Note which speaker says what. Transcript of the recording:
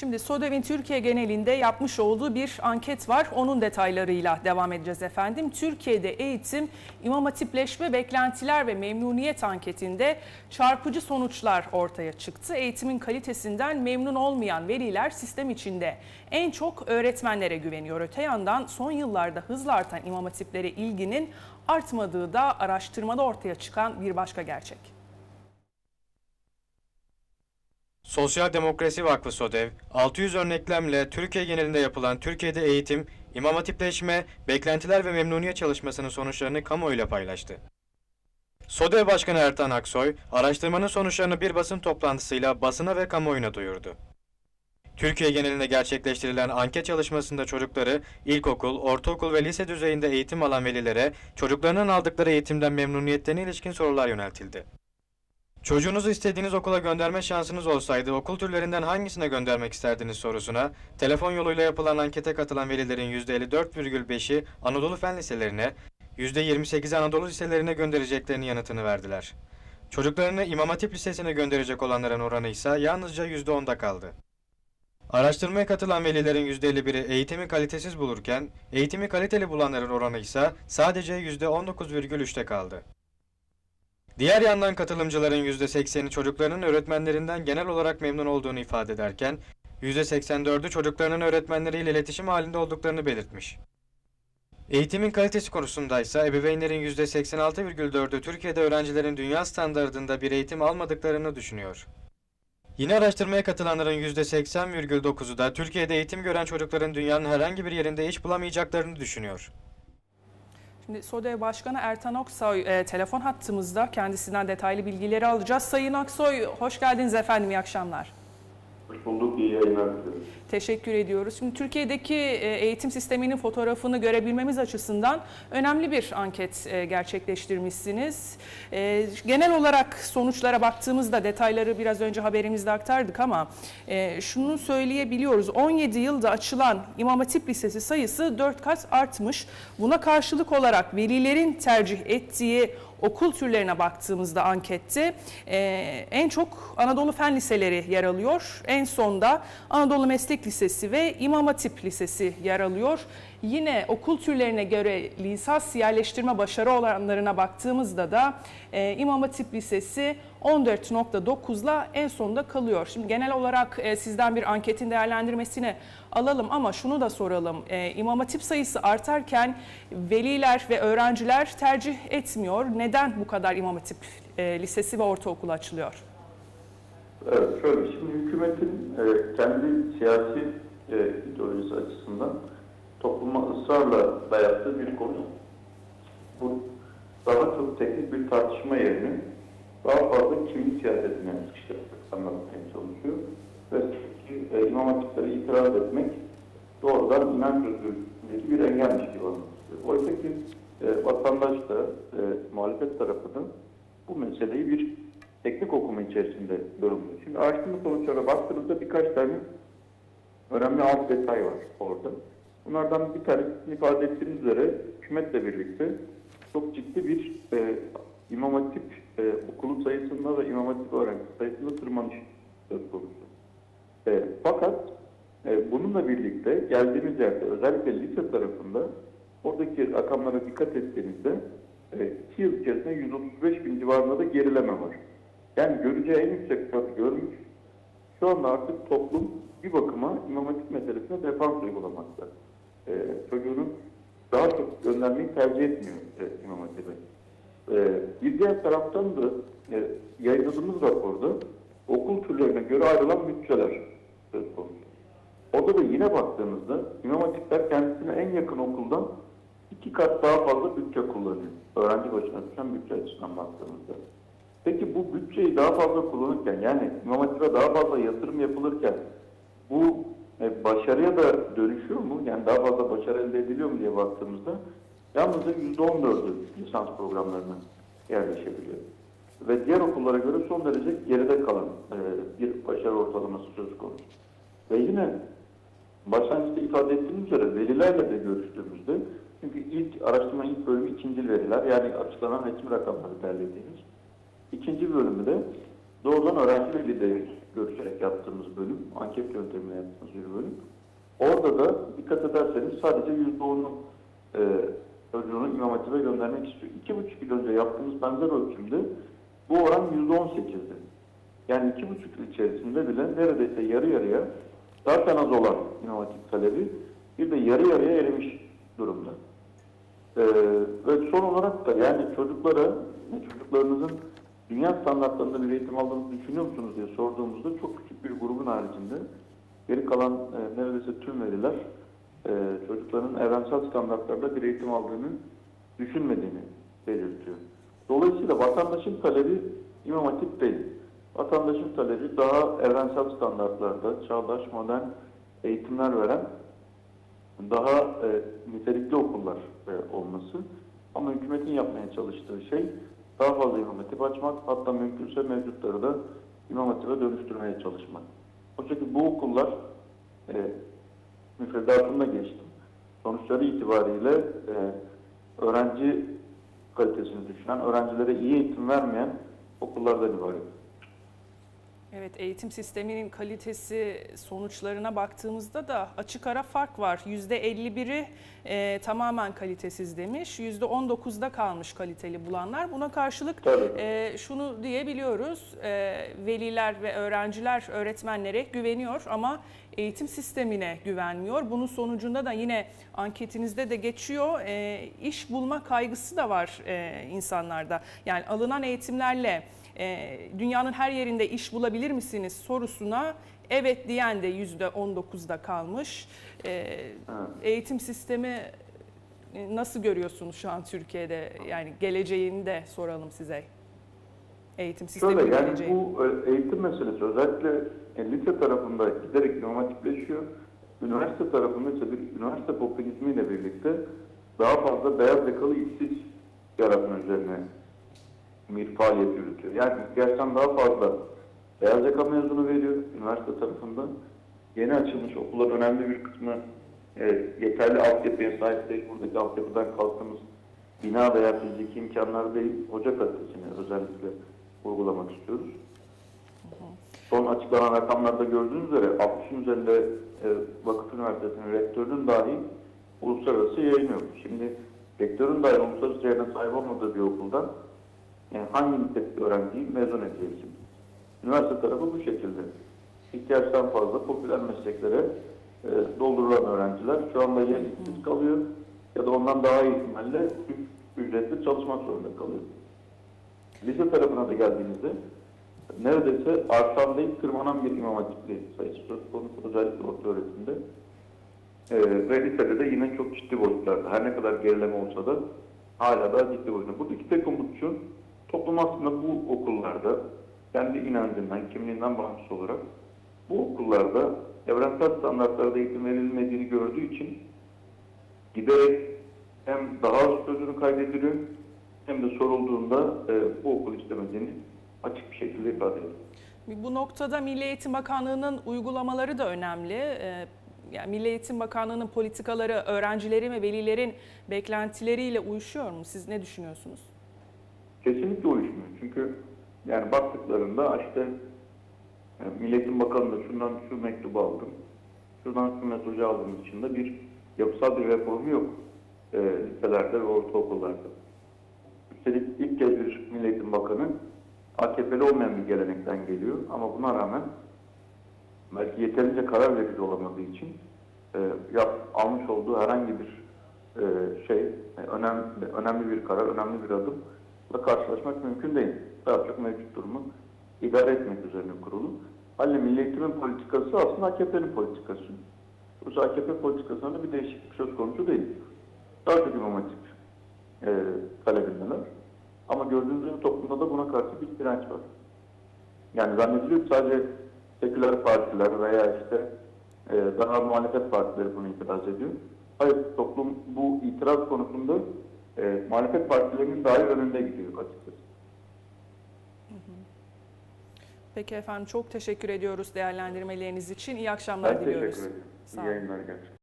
Speaker 1: Şimdi SODEV'in Türkiye genelinde yapmış olduğu bir anket var. Onun detaylarıyla devam edeceğiz efendim. Türkiye'de eğitim, imam hatipleşme, beklentiler ve memnuniyet anketinde çarpıcı sonuçlar ortaya çıktı. Eğitimin kalitesinden memnun olmayan veliler sistem içinde en çok öğretmenlere güveniyor. Öte yandan son yıllarda hızla artan imam hatiplere ilginin artmadığı da araştırmada ortaya çıkan bir başka gerçek.
Speaker 2: Sosyal Demokrasi Vakfı SODEV, 600 örneklemle Türkiye genelinde yapılan Türkiye'de eğitim, imam hatipleşme, beklentiler ve memnuniyet çalışmasının sonuçlarını kamuoyuyla paylaştı. SODEV Başkanı Ertan Aksoy, araştırmanın sonuçlarını bir basın toplantısıyla basına ve kamuoyuna duyurdu. Türkiye genelinde gerçekleştirilen anket çalışmasında çocukları ilkokul, ortaokul ve lise düzeyinde eğitim alan velilere çocuklarının aldıkları eğitimden memnuniyetlerine ilişkin sorular yöneltildi. Çocuğunuzu istediğiniz okula gönderme şansınız olsaydı okul türlerinden hangisine göndermek isterdiniz sorusuna telefon yoluyla yapılan ankete katılan velilerin %54,5'i Anadolu Fen Liselerine, %28'i Anadolu Liselerine göndereceklerini yanıtını verdiler. Çocuklarını İmam Hatip Lisesi'ne gönderecek olanların oranı ise yalnızca %10'da kaldı. Araştırmaya katılan velilerin %51'i eğitimi kalitesiz bulurken, eğitimi kaliteli bulanların oranı ise sadece %19,3'te kaldı. Diğer yandan katılımcıların %80'i çocuklarının öğretmenlerinden genel olarak memnun olduğunu ifade ederken, %84'ü çocuklarının öğretmenleriyle iletişim halinde olduklarını belirtmiş. Eğitimin kalitesi konusunda ise ebeveynlerin %86,4'ü Türkiye'de öğrencilerin dünya standartında bir eğitim almadıklarını düşünüyor. Yine araştırmaya katılanların %80,9'u da Türkiye'de eğitim gören çocukların dünyanın herhangi bir yerinde iş bulamayacaklarını düşünüyor.
Speaker 1: Şimdi SODEV Başkanı Ertan Aksoy e, telefon hattımızda. Kendisinden detaylı bilgileri alacağız. Sayın Aksoy hoş geldiniz efendim. İyi akşamlar.
Speaker 3: Hoş bulduk, iyi yayınlar diliyorum.
Speaker 1: Teşekkür ediyoruz. Şimdi Türkiye'deki e, eğitim sisteminin fotoğrafını görebilmemiz açısından önemli bir anket e, gerçekleştirmişsiniz. E, Genel olarak sonuçlara baktığımızda detayları biraz önce haberimizde aktardık ama şunu söyleyebiliyoruz. 17 yılda açılan İmam Hatip Lisesi sayısı 4 kat artmış. Buna karşılık olarak velilerin tercih ettiği okul türlerine baktığımızda ankette e, en çok Anadolu Fen Liseleri yer alıyor. En sonda Anadolu Meslek Lisesi ve İmam Hatip Lisesi yer alıyor. Yine okul türlerine göre lisans yerleştirme başarı oranlarına baktığımızda da e, İmam Hatip Lisesi 14.9'la en sonda kalıyor. Şimdi genel olarak e, sizden bir anketin değerlendirmesini alalım ama şunu da soralım. E, İmam Hatip sayısı artarken veliler ve öğrenciler tercih etmiyor. Neden bu kadar İmam Hatip e, Lisesi ve ortaokulu açılıyor?
Speaker 3: Evet, şöyle, şimdi hükümetin e, kendi siyasi e, ideolojisi açısından topluma ısrarla dayattığı bir konu. Bu daha çok teknik bir tartışma yerine daha fazla kimlik siyasetine işte anlatmaya çalışıyor. Ve e, İmam Hatipleri itiraz etmek doğrudan inanç özgürlüğündeki bir engelmiş gibi anlatılıyor. Oysa ki e, vatandaş da e, muhalefet tarafı da bu meseleyi bir teknik okuma içerisinde yorumluyor. Şimdi araştırma sonuçlarına baktığımızda birkaç tane önemli alt detay var orada. Bunlardan bir tanesini ifade ettiğiniz üzere hükümetle birlikte çok ciddi bir e, İmam Hatip e, okulu sayısında ve İmam Hatip öğrenci sayısında tırmanış söz konusu. E, fakat e, bununla birlikte geldiğimiz yerde özellikle lise tarafında oradaki rakamlara dikkat ettiğinizde e, 2 yıl içerisinde 135 bin civarında da gerileme var. Yani göreceği en yüksek katı görmüş. Şu anda artık toplum bir bakıma İmam Hatip meselesine defans uygulamakta. E, çocuğunu daha çok göndermeyi tercih etmiyor e, İmam Hatip'e. E, bir diğer taraftan da e, yayınladığımız raporda okul türlerine göre ayrılan bütçeler söz konusu. Orada da yine baktığımızda İmam Hatipler kendisine en yakın okuldan iki kat daha fazla bütçe kullanıyor. Öğrenci başına düşen bütçe açısından baktığımızda. Peki bu bütçeyi daha fazla kullanırken yani İmam Hatip'e daha fazla yatırım yapılırken bu e, başarıya da dönüşüyor mu? Yani daha fazla başarı elde ediliyor mu diye baktığımızda yalnızca %14'ü lisans programlarına yerleşebiliyor. Ve diğer okullara göre son derece geride kalan e, bir başarı ortalaması söz konusu. Ve yine başlangıçta ifade ettiğim üzere velilerle de görüştüğümüzde çünkü ilk araştırma ilk bölümü ikinci veriler yani açıklanan hekim rakamları derlediğimiz. İkinci bölümü de doğrudan öğrenci veli devir görüşerek yaptığımız bölüm, anket yöntemiyle yaptığımız bir bölüm. Orada da dikkat ederseniz sadece %10'unu e, çocuğunu İmam Hatip'e göndermek istiyor. İki buçuk yıl önce yaptığımız benzer ölçümde bu oran %18'di. Yani iki buçuk yıl içerisinde bile neredeyse yarı yarıya zaten az olan İmam Hatip talebi bir de yarı yarıya erimiş durumda. Ee, ve son olarak da yani çocuklara, çocuklarınızın dünya standartlarında bir eğitim aldığını düşünüyor musunuz diye sorduğumuzda çok küçük bir grubun haricinde geri kalan e, neredeyse tüm veriler e, çocukların evrensel standartlarda bir eğitim aldığını düşünmediğini belirtiyor. Dolayısıyla vatandaşın talebi İmam Hatip değil. Vatandaşın talebi daha evrensel standartlarda çağdaş, modern eğitimler veren daha e, nitelikli okullar e, olması. Ama hükümetin yapmaya çalıştığı şey daha fazla İmam Hatip açmak, hatta mümkünse mevcutları da İmam Hatip'e dönüştürmeye çalışmak. O çünkü bu okullar e, müfredatında geçtim. Sonuçları itibariyle e, öğrenci kalitesini düşünen, öğrencilere iyi eğitim vermeyen okullardan ibaret.
Speaker 1: Evet, eğitim sisteminin kalitesi sonuçlarına baktığımızda da açık ara fark var. %51'i e, tamamen kalitesiz demiş, %19'da kalmış kaliteli bulanlar. Buna karşılık e, şunu diyebiliyoruz, e, veliler ve öğrenciler öğretmenlere güveniyor ama eğitim sistemine güvenmiyor. Bunun sonucunda da yine anketinizde de geçiyor, e, iş bulma kaygısı da var e, insanlarda. Yani alınan eğitimlerle e, dünyanın her yerinde iş bulabilir misiniz sorusuna evet diyen de yüzde 19'da kalmış. E, eğitim sistemi e, nasıl görüyorsunuz şu an Türkiye'de? Yani geleceğini de soralım size. Eğitim sistemi
Speaker 3: Şöyle yani
Speaker 1: geleceği.
Speaker 3: bu e, eğitim meselesi özellikle e, lise tarafında giderek İmam Hatipleşiyor. Üniversite tarafında ise bir üniversite popülizmiyle birlikte daha fazla beyaz yakalı işsiz yaratma üzerine bir faaliyet yürütüyor. Yani gerçekten daha fazla beyaz yaka mezunu veriyor üniversite tarafında. Yeni açılmış okullar önemli bir kısmı e, yeterli altyapıya sahip değil. Buradaki altyapıdan kalktığımız bina veya fiziki imkanlar değil, hoca kalitesini özellikle vurgulamak istiyoruz. Son açıklanan rakamlarda gördüğünüz üzere 60'ın üzerinde e, Vakıf Üniversitesi'nin rektörünün dahi uluslararası yayını yok. Şimdi rektörün dahi uluslararası yayına sahip olmadığı bir okuldan yani hangi nitelikli öğrenciyi mezun edeceksin? Üniversite tarafı bu şekilde. İhtiyaçtan fazla popüler mesleklere e, doldurulan öğrenciler şu anda ya işsiz kalıyor ya da ondan daha iyi ihtimalle ücretli çalışmak zorunda kalıyor. Lise tarafına da geldiğinizde neredeyse artan değil tırmanan bir imam hatipli sayısı söz konusu özellikle orta öğretimde. Ee, ve lisede de yine çok ciddi boyutlarda. Her ne kadar gerileme olsa da hala da ciddi boyutlarda. Buradaki tek umut şu, toplum aslında bu okullarda kendi inancından, kimliğinden bağımsız olarak bu okullarda evrensel standartlarda eğitim verilmediğini gördüğü için giderek hem daha az sözünü kaydediliyor hem de sorulduğunda e, bu okul istemediğini açık bir şekilde ifade ediyor.
Speaker 1: Bu noktada Milli Eğitim Bakanlığı'nın uygulamaları da önemli. Ee, Yani Milli Eğitim Bakanlığı'nın politikaları öğrencilerin ve velilerin beklentileriyle uyuşuyor mu? Siz ne düşünüyorsunuz?
Speaker 3: Kesinlikle uyuşmuyor. Çünkü yani baktıklarında işte yani Milli Eğitim Bakanlığı şundan şu mektubu aldım, şuradan şu mesajı aldım dışında bir yapısal bir reformu yok e, liselerde ve ortaokullarda. Üstelik ilk kez bir Milli Eğitim Bakanı AKP'li olmayan bir gelenekten geliyor ama buna rağmen belki yeterince karar verici olamadığı için e, yap, almış olduğu herhangi bir e, şey, e, önemli, önemli bir karar, önemli bir adımla karşılaşmak mümkün değil. Daha çok mevcut durumu idare etmek üzerine kurulu. Halle Milli Eğitim'in politikası aslında AKP'nin politikası. Bu AKP politikasında bir değişiklik söz konusu değil. Daha çok imam hatip e, talebindeler. Ama gördüğünüz gibi toplumda da buna karşı bir direnç var. Yani zannediliyor sadece seküler partiler veya işte e, daha muhalefet partileri bunu itiraz ediyor. Hayır, toplum bu itiraz konusunda e, muhalefet partilerinin dahi önünde gidiyor açıkçası.
Speaker 1: Peki efendim çok teşekkür ediyoruz değerlendirmeleriniz için. İyi akşamlar
Speaker 3: Ben
Speaker 1: diliyoruz.
Speaker 3: teşekkür ederim. İyi yayınlar gerçekten.